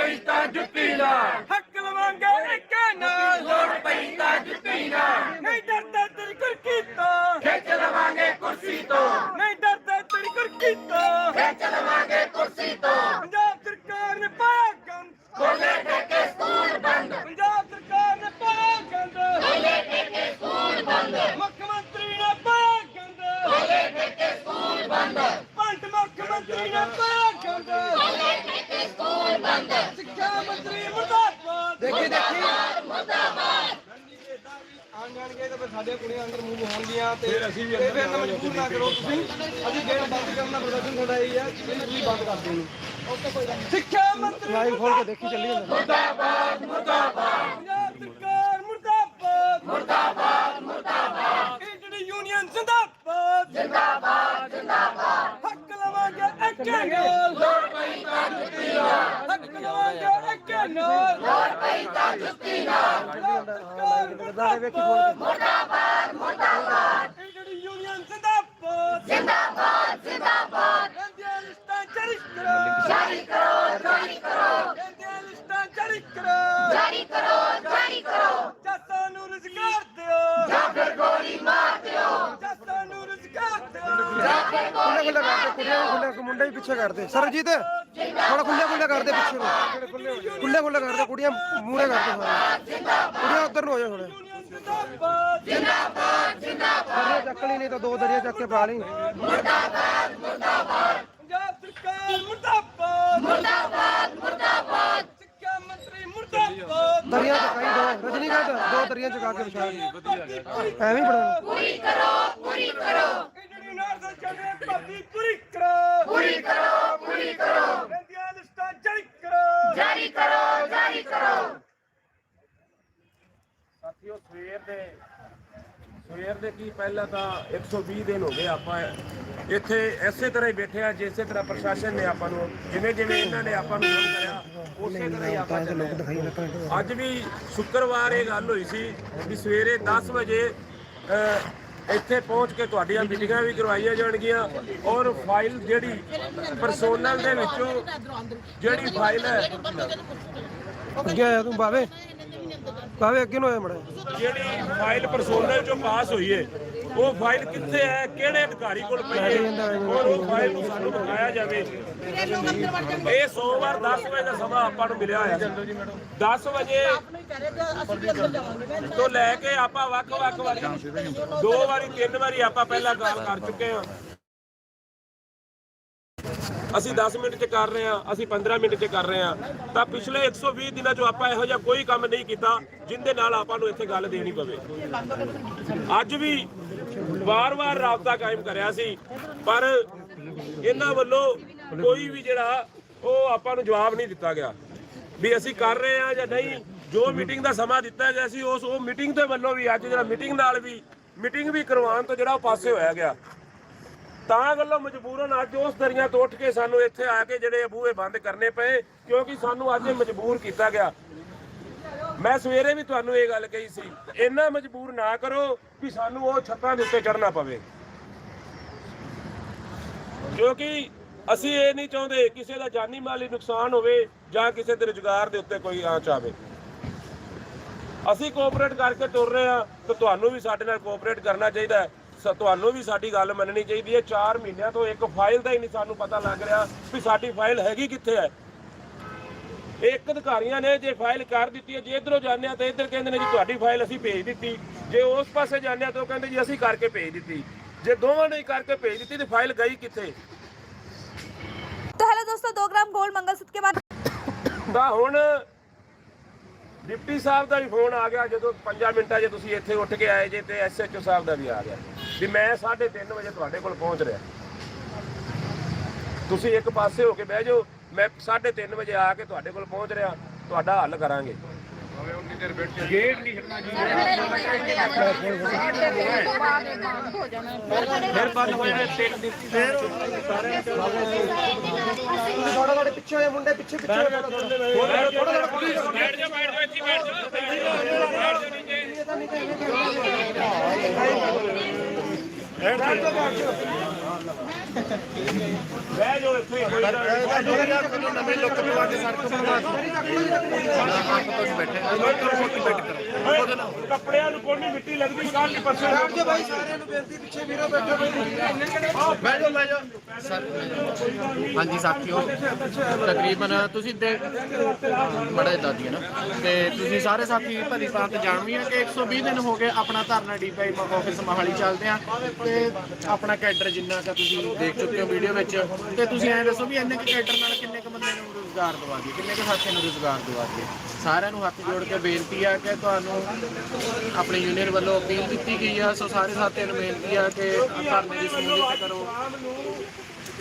ਪਈ ਤਾਂ ਜੁੱਤੀ ਨਾਲ ਹੱਕ ਲਵਾਂਗੇ ਇੱਕੇ ਨਾਲ। ਲੋੜ ਪਈ ਤਾਂ ਜੁੱਤੀ ਨਾਲ ਨਹੀਂ ਡਰਦੇ ਤੇਰੀ ਕੁਰਕੀ ਤੋਂ। ਖਿੱਚ ਲਵਾਂਗੇ ਕੁਰਸੀ ਤੋਂ। ਨਹੀਂ ਡਰਦੇ ਤੇਰੀ ਕੁਰਕੀ ਤੋਂ। ਖਿੱਚ ਲਵਾਂਗੇ ਕੁਰਸੀ ਤੋਂ। ਪੰਜਾਬ ਸਰਕਾਰ ਨੇ ਪਾਇਆ ਗੰਦ। ਖੋਲੇ ਠੇਕੇ ਸਕੂਲ ਬੰਦ। ਪੰਜਾਬ ਸਰਕਾਰ ਨੇ ਪਾਇਆ ਗੰਦ। ਖੋਲੇ ਠੇਕੇ ਸਕੂਲ ਬੰਦ। ਮੁੱਖ ਮੰਤਰੀ ਨੇ ਪਾਇਆ ਗੰਦ। ਖੋਲੇ ਠੇਕੇ ਸਕੂਲ ਬੰਦ। ਪੰਡ ਮੁੱਖ ਮੰਤਰੀ ਨੇ ਪਾਇਆ ਗੰਦ ਸਕੂਲ ਬੰਦ ਸਿੱਖਿਆ ਮੰਤਰੀ ਮੁਰਦਾਬਾਦ ਦੇਖੀ ਦੇਖੀ ਆਣ ਜਾਣਗੇ ਤਾਂ ਫਿਰ ਸਾਡੇ ਕੁੜੀਆਂ ਅੰਦਰ ਮੂਵ ਹੋਣਗੀਆਂ ਤੇ ਅਸੀਂ ਵੀ ਫਿਰ ਮਜਬੂਰ ਨਾ ਕਰੋ ਤੁਸੀਂ ਅਸੀਂ ਗੇਟ ਬੰਦ ਕਰਨਾ ਦਾ ਪ੍ਰਦਰਸ਼ਨ ਤੁਹਾਡਾ ਇਹ ਹੈ ਕਿ ਤੁਸੀਂ ਬੰਦ ਕਰ ਦਿਓ ਓਕੇ ਕੋਈ ਗੱਲ ਸਿੱਖਿਆ ਮੰਤਰੀ ਲਾਈਵ ਖੋਲ ਕੇ ਦੇਖੀ ਚੱਲੀ ਜਾਂਦਾ ਮੁਰਦਾਬਾਦ ਮੁਰਦਾਬਾਦ ਪੰਜਾਬ ਸਰਕਾਰ ਮੁਰਦਾਬਾਦ ਮੁਰਦਾਬਾਦ ਇੰਡੀਅਨ ਯੂਨੀਅਨ ਜ਼ਿੰਦਾਬਾਦ ਜ਼ਿੰਦਾਬਾਦ ਜ਼ਿੰਦਾਬਾਦ ਹੱਕ ਲਵਾਂਗੇ ਇੱਕੇ ਨਾਲ ਲੋੜ ਪਈ ਤਾਂ ਜੁੱਤੀ ਨਾਲ ਹੱਕ ਲਵਾਂਗੇ ਇੱਕੇ ਨਾਲ ਲੋੜ ਪਈ ਤਾਂ ਜੁੱਤੀ ਨਾਲ ਪੰਜਾਬ ਸਰਕਾਰ ਮੁਰਦਾਬਾਦ ਮੁਰਦਾਬਾਦ ਮੁਰਦਾਬਾਦ ਇੰਡੀਅਨ ਯੂਨੀਅਨ ਜ਼ਿੰਦਾਬਾਦ ਜ਼ਿੰਦਾਬਾਦ ਜ਼ਿੰਦਾਬਾਦ ਇੰਡੀਅਨ ਲਿਸਟਾਂ ਜਾਰੀ ਕਰੋ ਜਾਰੀ ਕਰੋ ਜਾਰੀ ਕਰੋ ਇੰਡੀਅਨ ਲਿਸਟਾਂ ਜਾਰੀ ਕਰੋ ਜਾਰੀ ਕਰੋ ਜਾਰੀ ਕਰੋ ਜੱਟਾਂ ਨੂੰ ਰੁਜ਼ਗਾਰ ਦਿਓ ਜਾਂ ਫਿਰ ਗੋਲੀ ਮਾਰ ਦਿਓ ਜੱਟਾਂ ਨੂੰ ਰੁਜ਼ਗਾਰ ਦਿਓ ਜਾਂ ਫਿਰ ਗੋਲੀ ਖੁੱਲੇ ਕਰਦੇ ਕੁੜੀਆਂ ਖੁੱਲੇ ਮੁੰਡੇ ਵੀ ਪਿੱਛੇ ਕਰਦੇ ਸਰਜੀਤ ਥੋੜਾ ਖੁੱਲੇ ਖੁੱਲੇ ਕਰਦੇ ਪਿੱਛੇ ਨੂੰ ਖੁੱਲੇ ਖੁੱਲੇ ਕਰਦੇ ਕੁੜੀਆਂ ਮੂਹਰੇ ਕਰਦੇ ਸਾਰੇ। ਕੁੜੀਆਂ ਉੱਧਰ ਨੂੰ ਹੋ ਜਾ ਥੋੜੇ ਜ਼ਿੰਦਾਬਾਦ ਜਿੰਦਾਬਾਦ ਜਿੰਦਾਬਾਦ। ਦਰੀਆ ਚੱਕ ਲਈ ਨਹੀਂ ਤਾਂ ਦੋ ਦਰੀਆ ਚੱਕ ਕੇ ਪਾ ਲਈ। ਪੰਜਾਬ ਸਰਕਾਰ ਮੁਰਦਾਬਾਦ। ਮੁਰਦਾਬਾਦ ਮੁਰਦਾਬਾਦ। ਸਿੱਖਿਆ ਮੰਤਰੀ ਮੁਰਦਾਬਾਦ। ਦਰੀਆ ਚਕਾਈ ਦੋ ਰਜਨੀਕਾਂਤ ਦੋ ਦਰੀਆ ਚਕਾ ਕੇ ਵਿਛਾ ਐਵੇਂ ਹੀ ਪੜਾ ਪੂਰੀ ਕਰੋ ਪੂਰੀ ਕਰੋ। ਇੰਡੀਅਨ ਯੂਨੀਅਨ ਚੱਲੇ ਭਰਤੀ ਪੂਰੀ ਕਰੋ। ਪੂਰੀ ਕਰੋ ਪੂਰੀ ਕਰੋ। ਇੰਡੀਅਨ ਲਿਸਟਾਂ ਜਾਰੀ ਕਰੋ। ਜਾਰੀ ਕਰੋ ਜਾਰੀ ਕਰੋ। ਸਵੇਰ ਦੇ ਸਵੇਰ ਦੇ ਕੀ ਪਹਿਲਾਂ ਤਾਂ 120 ਦਿਨ ਹੋ ਗਏ ਆਪਾਂ ਇੱਥੇ ਐਸੇ ਤਰ੍ਹਾਂ ਹੀ ਬੈਠੇ ਆ ਜਿਸੇ ਤਰ੍ਹਾਂ ਪ੍ਰਸ਼ਾਸਨ ਨੇ ਆਪਾਂ ਨੂੰ, ਜਿਵੇਂ ਜਿਵੇਂ ਇਹਨਾਂ ਨੇ ਆਪਾਂ ਨੂੰ ਕੰਮ ਕਰਿਆ, ਉਸੇ ਤਰ੍ਹਾਂ ਹੀ ਆਪਾਂ ਚੱਲੇ ਅੱਜ ਵੀ ਸ਼ੁੱਕਰਵਾਰ ਇਹ ਗੱਲ ਹੋਈ ਸੀ ਵੀ ਸਵੇਰੇ 10 ਵਜੇ, ਅਹ ਇੱਥੇ ਪਹੁੰਚ ਕੇ ਤੁਹਾਡੀਆਂ ਮੀਟਿੰਗਾਂ ਵੀ ਕਰਵਾਈਆਂ ਜਾਣਗੀਆਂ ਔਰ ਫਾਈਲ ਜਿਹੜੀ ਪਰਸੋਨਲ ਦੇ ਵਿੱਚੋਂ ਜਿਹੜੀ ਫਾਈਲ ਹੈ ਅੱਗੇ ਆਇਆ ਤੂੰ ਬਾਵੇ? ਬਾਵੇ ਅੱਗੇ ਨੂੰ ਆਇਆ ਮੜਾ। ਜਿਹੜੀ ਫਾਈਲ ਪਰਸੋਨਲ ਚੋਂ ਪਾਸ ਹੋਈ ਹੈ ਉਹ ਫਾਈਲ ਕਿੱਥੇ ਹੈ? ਕਿਹੜੇ ਅਧਿਕਾਰੀ ਕੋਲ ਪਈ ਹੈ? ਔਰ ਉਹ ਫਾਈਲ ਨੂੰ ਸਾਨੂੰ ਦਿਖਾਇਆ ਜਾਵੇ। ਇਹ ਸੋਮਵਾਰ 10 ਵਜੇ ਦਾ ਸਮਾਂ ਆਪਾਂ ਨੂੰ ਮਿਲਿਆ ਹੋਇਆ 10 ਵਜੇ ਤੋਂ ਲੈ ਕੇ ਆਪਾਂ ਵੱਖ-ਵੱਖ ਵਾਰੀ, ਦੋ ਵਾਰੀ, ਤਿੰਨ ਵਾਰੀ ਆਪਾਂ ਪਹਿਲਾਂ ਗੱਲ ਕਰ ਚੁੱਕੇ ਹਾਂ। ਅਸੀਂ 10 ਮਿੰਟ 'ਚ ਕਰ ਰਹੇ ਹਾਂ, ਅਸੀਂ 15 ਮਿੰਟ 'ਚ ਕਰ ਰਹੇ ਹਾਂ। ਤਾਂ ਪਿਛਲੇ 120 ਦਿਨਾਂ 'ਚੋਂ ਆਪਾਂ ਇਹੋ ਜਿਹਾ ਕੋਈ ਕੰਮ ਨਹੀਂ ਕੀਤਾ, ਜਿੰਦੇ ਨਾਲ ਆਪਾਂ ਨੂੰ ਇੱਥੇ ਗੱਲ ਦੇਣੀ ਪਵੇ। ਅੱਜ ਵੀ ਵਾਰ-ਵਾਰ ਰਾਬਤਾ ਕਾਇਮ ਕਰਿਆ ਸੀ, ਪਰ ਇਹਨਾਂ ਵੱਲੋਂ ਕੋਈ ਵੀ ਜਿਹੜਾ, ਉਹ ਆਪਾਂ ਨੂੰ ਜਵਾਬ ਨਹੀਂ ਦਿੱਤਾ ਗਿਆ। ਵੀ ਅਸੀਂ ਕਰ ਰਹੇ ਹਾਂ ਜਾਂ ਨਹੀਂ, ਜੋ ਮੀਟਿੰਗ ਦਾ ਸਮਾਂ ਦਿੱਤਾ ਗਿਆ ਸੀ, ਉਸ, ਉਹ ਮੀਟਿੰਗ ਦੇ ਵੱਲੋਂ ਵੀ, ਅੱਜ ਜਿਹੜਾ ਮੀਟਿੰਗ ਨਾਲ ਵੀ ਮੀਟਿੰਗ ਵੀ ਕਰਵਾਉਣ ਤੋਂ ਜਿਹੜਾ ਉਹ ਪਾਸੇ ਹੋਇਆ ਗਿਆ। ਤਾਂ ਗੱਲੋਂ ਮਜਬੂਰਨ ਅੱਜ ਉਸ ਦਰੀਆਂ ਤੋਂ ਉੱਠ ਕੇ ਸਾਨੂੰ ਇੱਥੇ ਆ ਕੇ ਜਿਹੜੇ ਬੂਹੇ ਬੰਦ ਕਰਨੇ ਪਏ, ਕਿਉਂਕਿ ਸਾਨੂੰ ਅੱਜ ਮਜਬੂਰ ਕੀਤਾ ਗਿਆ। ਮੈਂ ਸਵੇਰੇ ਵੀ ਤੁਹਾਨੂੰ ਇਹ ਗੱਲ ਕਹੀ ਸੀ, ਇੰਨਾ ਮਜਬੂਰ ਨਾ ਕਰੋ ਕਿ ਸਾਨੂੰ ਉਹ ਛੱਤਾਂ ਦੇ ਉੱਤੇ ਚੜਨਾ ਪਵੇ। ਕਿਉਂਕਿ ਅਸੀਂ ਇਹ ਨਹੀਂ ਚਾਹੁੰਦੇ ਕਿਸੇ ਦਾ ਜਾਨੀ ਮਾਲੀ ਨੁਕਸਾਨ ਹੋਵੇ ਜਾਂ ਕਿਸੇ ਦੇ ਰੁਜ਼ਗਾਰ ਦੇ ਉੱਤੇ ਕੋਈ ਆਂਚ ਆਵੇ। ਅਸੀਂ ਕੋਆਪਰੇਟ ਕਰਕੇ ਤੁਰ ਰਹੇ ਹਾਂ, ਤਾਂ ਤੁਹਾਨੂੰ ਵੀ ਸਾਡੇ ਨਾਲ ਕੋਆਪਰੇਟ ਕਰਨਾ ਚਾਹੀਦਾ ਹੈ। ਤੁਹਾਨੂੰ ਵੀ ਸਾਡੀ ਗੱਲ ਮੰਨਣੀ ਚਾਹੀਦੀ ਹੈ। 4 ਮਹੀਨਿਆਂ ਤੋਂ ਇੱਕ ਫਾਈਲ ਦਾ ਹੀ ਨਹੀਂ ਸਾਨੂੰ ਪਤਾ ਲੱਗ ਰਿਹਾ ਵੀ ਸਾਡੀ ਫਾਈਲ ਹੈਗੀ ਕਿੱਥੇ ਹੈ। ਇੱਕ ਅਧਿਕਾਰੀਆਂ ਨੇ ਜੇ ਫਾਈਲ ਕਰ ਦਿੱਤੀ ਹੈ ਜੇ ਇਧਰੋਂ ਜਾਂਦੇ ਆ ਤਾਂ ਇਧਰ ਕਹਿੰਦੇ ਨੇ ਜੀ ਤੁਹਾਡੀ ਫਾਈਲ ਅਸੀਂ ਭੇਜ ਦਿੱਤੀ। ਜੇ ਉਸ ਪਾਸੇ ਜਾਂਦੇ ਆ ਤਾਂ ਕਹਿੰਦੇ ਜੀ ਅਸੀਂ ਕਰਕੇ ਭੇਜ ਦਿੱਤੀ। ਜੇ ਦੋਵਾਂ ਨੇ ਕਰਕੇ ਭੇਜ ਦਿੱਤੀ ਤੇ ਫਾਈਲ ਗਈ ਕਿੱਥੇ? ਤਾਂ ਹੈਲੋ ਦੋਸਤੋ 2 ਗ੍ਰਾਮ ਗੋਲਡ ਮੰਗਲਸੂਤਰ ਕੇ ਬਾਅਦ ਤਾਂ ਹੁਣ ਡਿਪਟੀ ਸਾਹਿਬ ਦਾ ਵੀ ਫੋਨ ਆ ਗਿਆ ਜਦੋਂ 5 ਮਿੰਟਾਂ ਜੇ ਤੁਸੀਂ ਇੱਥੇ ਉੱਠ ਕੇ ਆਏ ਜੇ ਤੇ ਐਸਐਚਓ ਸਾਹਿਬ ਦਾ ਵੀ ਆ ਗਿਆ। ਵੀ ਮੈਂ 3:30 ਵਜੇ ਤੁਹਾਡੇ ਕੋਲ ਪਹੁੰਚ ਰਿਹਾ। ਤੁਸੀਂ ਇੱਕ ਪਾਸੇ ਹੋ ਕੇ ਬਹਿ ਜਾਓ ਮੈਂ 3:30 ਵਜੇ ਆ ਕੇ ਤੁਹਾਡੇ ਕੋਲ ਪਹੁੰਚ ਰਿਹਾ ਤੁਹਾਡਾ ਹੱਲ ਕਰਾਂਗੇ ਥੋੜਾ ਥੋੜੇ ਪਿੱਛੇ ਹੋਏ ਮੁੰਡੇ ਪਿੱਛੇ ਪਿੱਛੇ ਹੋਏ ਥੋੜਾ ਥੋੜਾ ਥੋੜਾ ਥੋੜਾ ਪੁਲਿਸ ਬੈਠ ਜਾ ਬੈਠ ਜਾ ਇੱਥੇ ਬੈਠ ਜਾ ਬੈਠ ਜਾ ਨੀਚੇ ਬੈਠ ਜਾ ਬੈਠ ਜਾ ਬਹਿ ਜਾਓ ਇੱਥੇ ਕੋਈ ਗੱਲ ਨਹੀਂ ਨਵੇਂ ਲੋਕ ਵੀ ਵਾਂਦੇ ਸੜਕ ਓਏ, ਕੱਪੜਿਆਂ ਨੂੰ ਕੋਈ ਮਿੱਟੀ ਲੱਗਦੀ ਕੱਲ ਪਰਸੋਂ ਜੀ ਭਾਈ ਸਾਰਿਆਂ ਨੂੰ ਬੇਨਤੀ ਪਿੱਛੇ ਵੀਰੋ ਬੈਠੋ ਹਾਂਜੀ ਸਾਥੀਓ। ਤਕਰੀਬਨ ਤੁਸੀਂ ਦੇ ਬੜੇ ਦਾਦੀ ਹੈ ਨਾ। ਤੇ ਤੁਸੀਂ ਸਾਰੇ ਸਾਥੀ ਭਲੀ ਭਾਂਤ ਜਾਣਦੇ ਆ ਕਿ 120 ਦਿਨ ਹੋ ਗਏ ਆਪਣਾ ਧਰਨਾ ਡੀਪਾਈ ਆਫਿਸ ਮਹਾਲੀ ਚੱਲਦੇ ਆ। ਤੇ ਆਪਣਾ ਕੈਡਰ ਜਿੰਨਾ ਕਾ ਤੁਸੀਂ ਦੇਖ ਚੁੱਕੇ ਹੋ ਵੀਡੀਓ ਵਿੱਚ। ਤੇ ਤੁਸੀਂ ਐਂ ਦੱਸੋ ਵੀ ਇੰਨੇ ਕੁ ਕੈਡਰ ਨਾਲ ਕਿੰਨੇ ਕੁ ਬੰਦੇ ਨੂੰ ਰੋਜ਼ਗਾਰ ਦਵਾ ਦਈਏ, ਕਿੰਨੇ ਕੁ ਸਾਥੀਆਂ ਨੂੰ ਰੋਜ਼ਗਾਰ ਦਵਾ ਦਈਏ? ਸਾਰਿਆਂ ਨੂੰ ਹੱਥ ਜੋੜ ਕੇ ਬੇਨਤੀ ਆ ਕਿ ਤੁਹਾਨੂੰ ਆਪਣੀ ਯੂਨੀਅਨ ਵੱਲੋਂ ਅਪੀਲ ਦਿੱਤੀ ਗਈ ਆ, ਸੋ ਸਾਰੇ ਸਾਥੀਆਂ ਨੂੰ ਬੇਨਤੀ ਆ ਕਿ ਧਰਨੇ ਦੀ ਸ਼ਮੂਲੀਅਤ ਕਰੋ।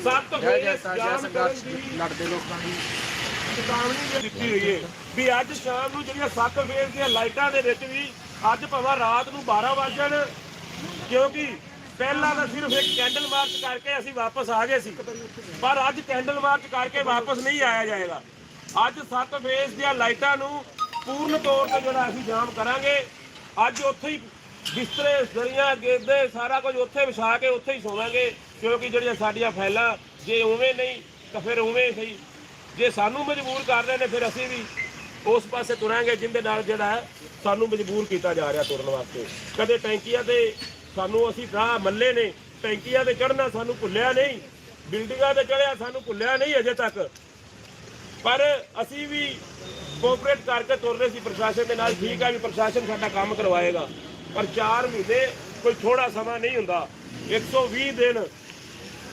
ਸੱਤ ਜੈ ਜੈ ਸੰਘਰਸ਼ ਲੜਦੇ ਲੋਕਾਂ ਦੀ। ਚੇਤਾਵਨੀ ਦਿੱਤੀ ਹੋਈ ਹੈ ਵੀ ਅੱਜ ਸ਼ਾਮ ਨੂੰ ਜਿਹੜੀਆਂ 7 ਫੇਜ਼ ਦੀਆਂ ਲਾਈਟਾਂ ਦੇ ਵਿੱਚ ਵੀ ਅੱਜ ਭਾਵੇਂ ਰਾਤ ਨੂੰ 12 ਵਜਣ ਕਿਉਂਕਿ ਪਹਿਲਾਂ ਤਾਂ ਸਿਰਫ ਇੱਕ ਕੈਂਡਲ ਮਾਰਚ ਕਰਕੇ ਅਸੀਂ ਵਾਪਸ ਆ ਗਏ ਸੀ। ਪਰ ਅੱਜ ਕੈਂਡਲ ਮਾਰਚ ਕਰਕੇ ਵਾਪਸ ਨਹੀਂ ਆਇਆ ਜਾਏਗਾ। ਅੱਜ 7 ਫੇਜ਼ ਦੀਆਂ ਲਾਈਟਾਂ ਨੂੰ ਪੂਰਨ ਤੌਰ ਤੇ ਜਿਹੜਾ ਅਸੀਂ ਜਾਮ ਕਰਾਂਗੇ। ਅੱਜ ਉੱਥੇ ਹੀ ਬਿਸਤਰੇ ਜ਼ਰੀਆਂ ਗੇਦੇ, ਸਾਰਾ ਕੁਝ ਉੱਥੇ ਵਿਛਾ ਕੇ ਉੱਥੇ ਹੀ ਸੋਵਾਂਗੇ। ਕਿਉਂਕਿ ਜਿਹੜੀਆਂ ਸਾਡੀਆਂ ਫੈਲਾਂ ਜੇ ਉਵੇਂ ਨਹੀਂ ਤਾਂ ਫਿਰ ਉਵੇਂ ਸਹੀ। ਜੇ ਸਾਨੂੰ ਮਜਬੂਰ ਕਰ ਰਹੇ ਨੇ ਫਿਰ ਅਸੀਂ ਵੀ ਉਸ ਪਾਸੇ ਤੁਰਾਂਗੇ, ਜਿੰਦੇ ਨਾਲ ਜਿਹੜਾ ਹੈ ਸਾਨੂੰ ਮਜਬੂਰ ਕੀਤਾ ਜਾ ਰਿਹਾ ਤੁਰਨ ਵਾਸਤੇ। ਕਦੇ ਟੈਂਕੀਆਂ ਤੇ ਸਾਨੂੰ ਅਸੀਂ ਰਾਹ ਮੱਲੇ ਨੇ, ਟੈਂਕੀਆਂ ਤੇ ਚੜਨਾ ਸਾਨੂੰ ਭੁੱਲਿਆ ਨਹੀਂ, ਬਿਲਡਿੰਗਾਂ ਤੇ ਚੜਿਆ ਸਾਨੂੰ ਭੁੱਲਿਆ ਨਹੀਂ ਅਜੇ ਤੱਕ। ਪਰ ਅਸੀਂ ਵੀ ਕੋਆਪਰੇਟ ਕਰਕੇ ਤੁਰ ਰਹੇ ਸੀ ਪ੍ਰਸ਼ਾਸਨ ਦੇ ਨਾਲ, ਠੀਕ ਹੈ ਵੀ ਪ੍ਰਸ਼ਾਸਨ ਸਾਡਾ ਕੰਮ ਕਰਵਾਏਗਾ, ਪਰ 4 ਮਹੀਨੇ ਕੋਈ ਥੋੜਾ ਸਮਾਂ ਨਹੀਂ ਹੁੰਦਾ। 120 ਦਿਨ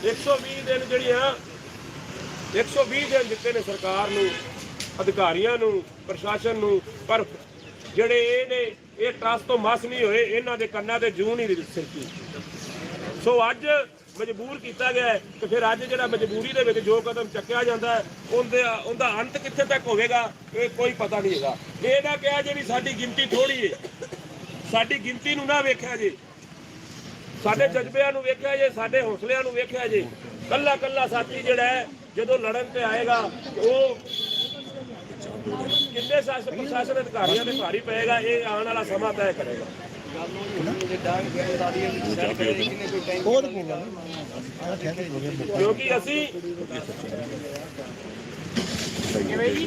120 ਦਿਨ ਜਿਹੜੀਆਂ 120 ਦਿਨ ਦਿੱਤੇ ਨੇ ਸਰਕਾਰ ਨੂੰ, ਅਧਿਕਾਰੀਆਂ ਨੂੰ, ਪ੍ਰਸ਼ਾਸਨ ਨੂੰ, ਪਰ ਜਿਹੜੇ ਇਹ ਨੇ ਇਹ ਟਰਸ ਤੋਂ ਮਸ ਨਹੀਂ ਹੋਏ, ਇਹਨਾਂ ਦੇ ਕੰਨਾਂ ਤੇ ਜੂੰ ਨਹੀਂ ਸਿਰਕੀ ਸੋ ਅੱਜ ਮਜਬੂਰ ਕੀਤਾ ਗਿਆ ਤੇ ਫਿਰ ਅੱਜ ਜਿਹੜਾ ਮਜਬੂਰੀ ਦੇ ਵਿੱਚ ਜੋ ਕਦਮ ਚੱਕਿਆ ਜਾਂਦਾ ਉਹਦੇ, ਉਹਦਾ ਅੰਤ ਕਿੱਥੇ ਤੱਕ ਹੋਵੇਗਾ, ਇਹ ਕੋਈ ਪਤਾ ਨਹੀਂ ਹੈਗਾ। ਇਹ ਨਾ ਕਿਹਾ ਜੇ ਵੀ ਸਾਡੀ ਗਿਣਤੀ ਥੋੜੀ ਹੈ ਸਾਡੀ ਗਿਣਤੀ ਨੂੰ ਨਾ ਵੇਖਿਆ ਜੇ। ਸਾਡੇ ਜਜ਼ਬਿਆਂ ਨੂੰ ਵੇਖਿਆ ਜੇ, ਸਾਡੇ ਹੌਸਲਿਆਂ ਨੂੰ ਵੇਖਿਆ ਜੇ। ਕੱਲਾ ਕੱਲਾ ਸਾਥੀ ਜਿਹੜਾ ਜਦੋਂ ਲੜਨ ਤੇ ਆਏਗਾ, ਉਹ ਕਿੰਨੇ ਸ਼ਾਸਨ ਪ੍ਰਸ਼ਾਸਨ ਅਧਿਕਾਰੀਆਂ ਦੇ ਭਾਰੀ ਪਏਗਾ ਇਹ ਆਉਣ ਵਾਲਾ ਸਮਾਂ ਤੈਅ ਕਰੇਗਾ। ਕਿਉਂਕਿ ਅਸੀਂ ਸਰ ਨਹੀਂ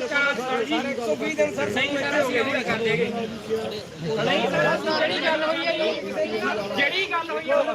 120 ਦਿਨ ਸਰ ਸਹੀ ਗੱਲ ਅਸੀਂ ਉਹ ਕਰ ਦੇਗੇ ਨਹੀਂ ਸਰ ਜਿਹੜੀ ਗੱਲ ਹੋਈ ਹੈ ਜਿਹੜੀ ਗੱਲ ਹੋਈ ਹੈ ਉਹ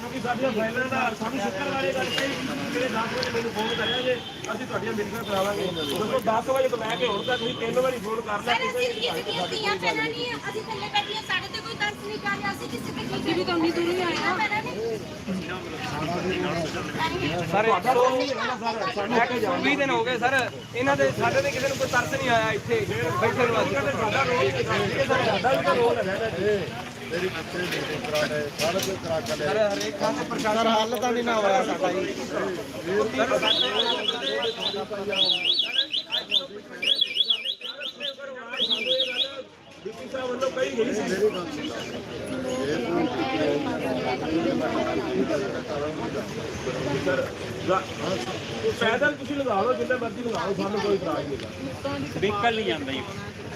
ਕਿਉਂਕਿ ਸਾਡੀਆਂ ਫਾਈਲਾਂ ਦਾ ਸਾਨੂੰ ਸ਼ੁੱਕਰਵਾਰ ਇਹ ਗੱਲ ਕਹੀ ਜਿਹੜੇ 10 ਵਜੇ ਮੈਨੂੰ ਫੋਨ ਕਰਿਆ ਜੇ ਅਸੀਂ ਤੁਹਾਡੀਆਂ ਮੀਟਿੰਗਾਂ ਕਰਾਵਾਂਗੇ। ਦੋਸਤੋ 10 ਵਜੇ ਤੋਂ ਲੈ ਕੇ ਹੁਣ ਤੱਕ ਤੁਸੀਂ ਤਿੰਨ ਵਾਰੀ ਫੋਨ ਕਰ ਲਿਆ ਕਿਸੇ ਅਸੀਂ ਨੇ ਕਿਸੇ ਦੀ ਧੀਆਂ ਭੈਣਾਂ ਨਹੀਂ ਹੈ। ਅਸੀਂ ਥੱਲੇ ਬੈਠੀਆਂ ਸਾਡੇ ਤੇ ਕੋਈ ਤਰਸ ਨਹੀਂ ਕਰ ਰਿਹਾ ਅਸੀਂ ਕਿਸੇ ਤੇ ਅਸੀਂ ਵੀ ਤਾਂ ਉਨੀ ਦੂਰ ਹੀ ਆਏ ਸਰ 120 ਦਿਨ ਹੋ ਗਏ ਸਰ ਇਹਨਾਂ ਦੇ ਸਾਡੇ ਤੇ ਕਿਸੇ ਨੂੰ ਕੋਈ ਤਰਸ ਨਹੀਂ ਆਇਆ ਇੱਥੇ ਬੈਠੇ ਨੂੰ ਅੱਜ ਸਾਡਾ ਰੋਲ ਸਾਡਾ ਵੀ ਤਾਂ ਰੋਲ ਹੈ। ਨਾ ਸਰ ਹਰੇਕ ਥਾਂ ਤੇ ਪ੍ਰਸ਼ਾਸਨ ਹੱਲ ਤਾਂ ਨਹੀਂ ਨਾ ਹੋਇਆ ਸਾਡਾ ਜੀ। ਬੀਪੀ ਸਾਹਿਬ ਵੱਲੋਂ ਕਹੀ ਗਈ ਸੀ ਸਰ ਗਾ- ਪੈਦਲ ਤੁਸੀਂ ਲਗਾ ਲਓ ਜਿੰਨਾ ਮਰਜ਼ੀ ਲਗਾ ਲਓ ਸਾਨੂੰ ਕੋਈ ਇਤਰਾਜ਼ ਨਹੀਂ ਵਹੀਕਲ ਨਹੀਂ ਜਾਂਦਾ ਜੀ।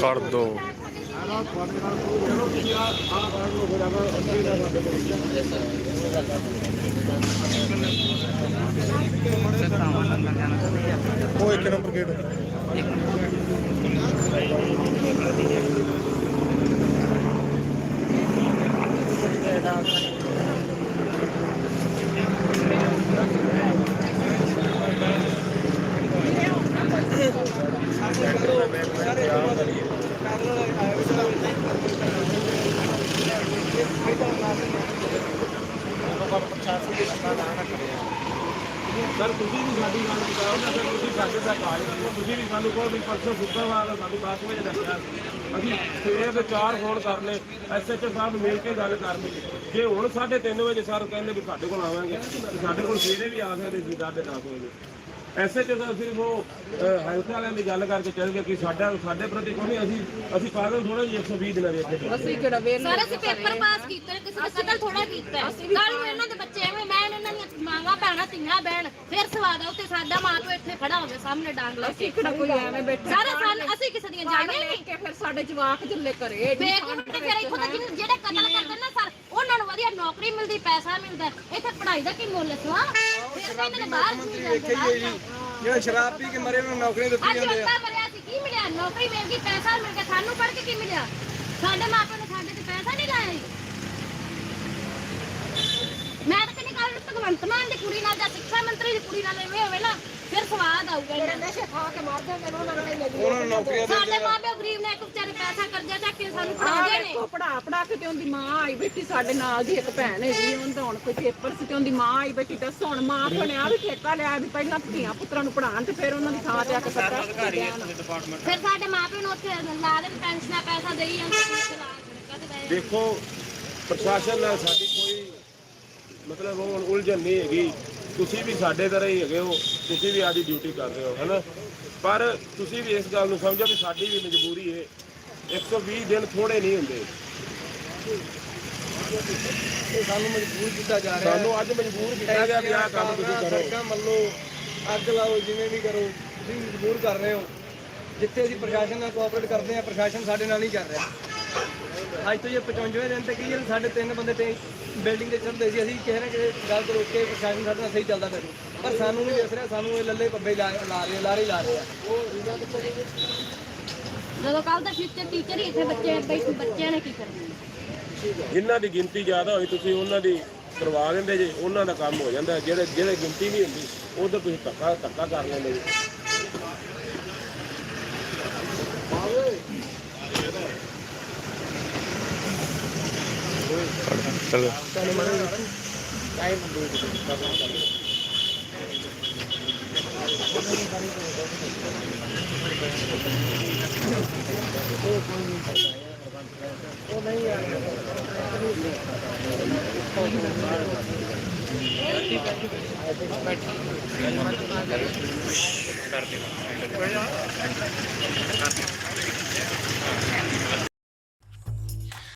ਕਰ ਦੋ। ਉਹ ਇੱਕ ਨੰਬਰ ਗੇਟ। ਸਰ, ਤੁਸੀਂ ਵੀ ਸਾਡੀ ਗੱਲ ਕਰਾਓ ਨਾ, ਸਰ, ਤੁਸੀਂ ਸਾਡੇ ਤੱਕ ਆਏ ਹੋ। ਤੁਸੀਂ ਵੀ ਸਾਨੂੰ ਕਹੋ ਵੀ ਪਰਸੋਂ ਸ਼ੁੱਕਰਵਾਰ ਸਾਨੂੰ 10 ਵਜੇ ਦੱਸਿਆ ਅਸੀਂ ਸਵੇਰ ਦੇ ਚਾਰ ਫੋਨ ਕਰ ਕਰਨੇ ਐਸਐਚਓ ਸਾਹਿਬ ਮਿਲ ਕੇ ਗੱਲ ਕਰਨੀ ਜੇ ਹੁਣ 3:30 ਵਜੇ ਸਰ ਕਹਿੰਦੇ ਵੀ ਸਾਡੇ ਕੋਲ ਆਵਾਂਗੇ ਸਾਡੇ ਕੋਲ ਸਵੇਰੇ ਵੀ ਆ ਸਕਦੇ ਸੀ 10:30 ਵਜੇ। ਐਸਐਚਓ ਸਾਹਿਬ ਸਿਰਫ ਉਹ ਹੈਲਥ ਵਾਲਿਆਂ ਦੀ ਗੱਲ ਕਰਕੇ ਚੱਲ ਗਏ ਕਿ ਸਾਡਾ ਸਾਡੇ ਪ੍ਰਤੀ ਕੋਈ ਨਹੀਂ ਅਸੀਂ ਅਸੀਂ ਪਾਗਲ ਥੋੜਾ ਜੀ 120 ਦਿਨਾਂ ਦੇ ਇੱਥੇ ਸਰ ਅਸੀਂ ਪੇਪਰ ਪਾਸ ਕੀਤੇ ਨੇ, ਕਿਸੇ ਨੇ ਕਤਲ ਥੋੜਾ ਕੀਤਾ ਕੱਲ ਨੂੰ ਇਹਨਾਂ ਦੇ ਬੱਚੇ ਐਵੇਂ ਮੈਂ ਇਹਨਾਂ ਦੀਆਂ ਮਾਂਗਾ ਭੈਣਾਂ ਧੀਆਂ ਬਹਿਣ ਫਿਰ ਸਵਾਦ ਆਉ ਤੇ ਸਾਡਾ ਮਾਂ ਪਿਓ ਇੱਥੇ ਖੜਾ ਹੋਵੇ ਸਾਹਮਣੇ ਡਾਂਗ ਲਾ ਕੇ। ਕਿਹੜਾ ਕੋਈ ਐਵੇਂ ਬੈਠਾ ਸਾਰੇ ਸਾਨੂੰ ਅਸੀਂ ਕਿਸੇ ਦੀਆਂ ਜਾਣੀਆਂ ਨਹੀਂ। ਕੇ ਫਿਰ ਸਾਡੇ ਜਵਾਕ ਜੁੱਲੇ ਕਰੇ ਤੇ ਫਿਰ ਇੱਥੋਂ ਦਾ ਜਿਹੜੇ ਕਤਲ ਕਰਦੇ ਨਾ ਸਰ ਉਹਨਾਂ ਨੂੰ ਵਧੀਆ ਨੌਕਰੀ ਮਿਲਦੀ ਪੈਸਾ ਮਿਲਦਾ ਇੱਥੇ ਪੜ੍ਹਾਈ ਦਾ ਕੀ ਮੁੱਲ ਸਵਾ ਨੇ ਬਾਹਰ ਮੰਤਰੀ ਵੇਖੇ ਹੀ ਜੀ ਜਿਹੜਾ ਸ਼ਰਾਬ ਪੀ ਕੇ ਮਰੇ ਨੂੰ ਨੌਕਰੀਆਂ ਦਿੱਤੀ ਅੱਜ ਜਾਂਦੇ ਆ। ਬੰਦਾ ਮਰਿਆ ਸੀ ਕੀ ਮਿਲਿਆ? ਨੌਕਰੀ ਮਿਲ ਗਈ ਪੈਸਾ ਮਿਲ ਗਿਆ। ਸਾਨੂੰ ਪੜ੍ਹ ਕੇ ਕੀ ਮਿਲਿਆ? ਸਾਡੇ ਮਾਪਿਆਂ ਨੇ ਸਾਡੇ ਤੇ ਪੈਸਾ ਨਹੀਂ ਲਾਇਆ ਜੀ। ਮੈਂ ਤਾਂ ਕਹਿੰਦੀ ਕੱਲ ਭਗਵੰਤ ਮਾਨ ਦੀ ਕੁੜੀ ਨਾਲ ਜਾਂ ਸਿੱਖਿਆ ਮੰਤਰੀ ਦੀ ਕੁੜੀ ਨਾਲ ਐਵੇਂ ਹੋਵੇ ਨਾ ਫਿਰ ਸਵਾਦ ਆਊਗਾ ਇਹਨਾਂ ਨੂੰ। ਨਸ਼ੇ ਖਾ ਕੇ ਮਰ ਜਾਂਦੇ ਨੇ ਉਹਨਾਂ ਨੂੰ ਨਹੀਂ ਲੱਗੀ ਉਹਨਾਂ ਨੂੰ ਨੌਕਰੀਆਂ ਸਾਡੇ ਦਿੰਦੇ ਆ। ਮਾਪਿਓ ਗਰੀਬ ਨੇ ਇੱਕ ਵਿਚਾਰੇ ਪੈਸਾ ਕਰਜ਼ਾ ਚੱਕ ਕੇ ਸਾਨੂੰ ਪੜਾਉਂਦੇ ਨੇ। ਕੋ ਪੜਾ ਪੜਾ ਕੇ ਤੇ ਉਹਦੀ ਮਾਂ ਆਈ ਬੈਠੀ ਸਾਡੇ ਨਾਲ ਦੀ ਇੱਕ ਭੈਣ ਹੈ ਜੀ ਉਹਦਾ ਹੁਣ ਕੋਈ ਪੇਪਰ ਸੀ ਤੇ ਉਹਦੀ ਮਾਂ ਆਈ ਬੈਠੀ ਦੱਸ ਹੁਣ ਮਾਂ ਪਿਓ ਨੇ ਆ ਵੀ ਠੇਕਾ ਲਿਆ ਵੀ ਪਹਿਲਾਂ ਧੀਆਂ ਪੁੱਤਰਾਂ ਨੂੰ ਪੜਾਉਣ ਤੇ ਫਿਰ ਉਹਨਾਂ ਦੀ ਥਾਂ ਤੇ ਆ ਕੇ ਸਰਕਾਰ ਫਿਰ ਸਾਡੇ ਮਾਪਿਓ ਨੂੰ ਉੱਥੇ ਲਾ ਦੇਣ ਪੈਨਸ਼ਨਾਂ ਪੈਸਾ ਦੇਈ ਜਾਂਦੇ ਨੇ ਉੱਥੇ ਲਾ ਸੜਕਾਂ ਤੇ ਬਹਿ ਦੇਖੋ ਪ੍ਰਸ਼ਾਸਨ ਨਾਲ ਸਾਡੀ ਕੋਈ ਮਤਲਬ ਉਹ ਉਲਝਣ ਨਹੀਂ ਹੈਗੀ। ਤੁਸੀਂ ਵੀ ਸਾਡੇ ਤਰ੍ਹਾਂ ਹੀ ਹੈਗੇ ਹੋ ਤੁਸੀਂ ਵੀ ਆਦੀ ਡਿਊਟੀ ਕਰ ਰਹੇ ਹੋ ਹੈਨਾ? ਪਰ ਤੁਸੀਂ ਵੀ ਇਸ ਗੱਲ ਨੂੰ ਸਮਝੋ ਵੀ ਸਾਡੀ ਵੀ ਮਜਬੂਰੀ ਹੈ 120 ਦਿਨ ਥੋੜੇ ਨਹੀਂ ਹੁੰਦੇ। ਸਾਨੂੰ ਮਜਬੂਰ ਕੀਤਾ ਜਾ ਰਿਹਾ ਹੈ। ਸਾਨੂੰ ਅੱਜ ਮਜਬੂਰ ਕੀਤਾ ਗਿਆ ਵੀ ਆਹ ਕੰਮ ਤੁਸੀਂ ਕਰੋ। ਸੜਕਾਂ ਮੱਲੋ ਅੱਗ ਲਾਓ ਜਿਵੇਂ ਵੀ ਕਰੋ ਤੁਸੀਂ ਮਜਬੂਰ ਕਰ ਰਹੇ ਹੋ। ਜਿੱਥੇ ਅਸੀਂ ਪ੍ਰਸ਼ਾਸਨ ਨਾਲ ਕੋਆਪਰੇਟ ਕਰਦੇ ਆ ਪ੍ਰਸ਼ਾਸਨ ਸਾਡੇ ਨਾਲ ਨਹੀਂ ਕਰ ਰਿਹਾ। ਅੱਜ ਤੋਂ ਇਹ 55ਵੇਂ ਦਿਨ ਤੇ ਕੀ ਹੈ ਸਾਡੇ ਤਿੰਨ ਬੰਦੇ ਤੇ ਬਿਲਡਿੰਗ ਤੇ ਚੜ੍ਹਦੇ ਸੀ ਅਸੀਂ ਕਿਸੇ ਨਾ ਕਿਸੇ ਗੱਲ ਤੋਂ ਰੋਕ ਕੇ ਪ੍ਰਸ਼ਾਸਨ ਸਾਡੇ ਨਾਲ ਸਹੀ ਚੱਲਦਾ ਪਿਆ ਸੀ। ਪਰ ਸਾਨੂੰ ਨਹੀਂ ਦਿਸ ਰਿਹਾ ਸਾਨੂੰ ਇਹ ਲੱਲੇ ਪੱਬੇ ਲਾ ਲਾ ਰਹੇ ਲਾਰੇ ਲਾ ਰਹੇ ਆ। ਜਦੋਂ ਕੱਲ ਦਾ ਫਿਊਚਰ ਟੀਚਰ ਹੀ ਇੱਥੇ ਬੱਚੇ ਬੈਠੇ ਬੱਚਿਆਂ ਨੇ ਕੀ ਕਰਨਾ ਜਿਨ੍ਹਾਂ ਦੀ ਗਿਣਤੀ ਜ਼ਿਆਦਾ ਹੋਈ ਤੁਸੀਂ ਉਹਨਾਂ ਦੀ ਕਰਵਾ ਦਿੰਦੇ ਜੇ ਉਹਨਾਂ ਦਾ ਕੰਮ ਹੋ ਜਾਂਦਾ। ਜਿਹੜੇ ਜਿਹੜੇ ਗਿਣਤੀ ਨਹੀਂ ਹੁੰਦੀ ਉਧਰ ਤੁਸੀਂ ਧੱਕਾ ਧੱਕਾ ਕਰ ਲੈਂਦੇ ਜੀ। ਚਲੋ। ਕਰਦੇ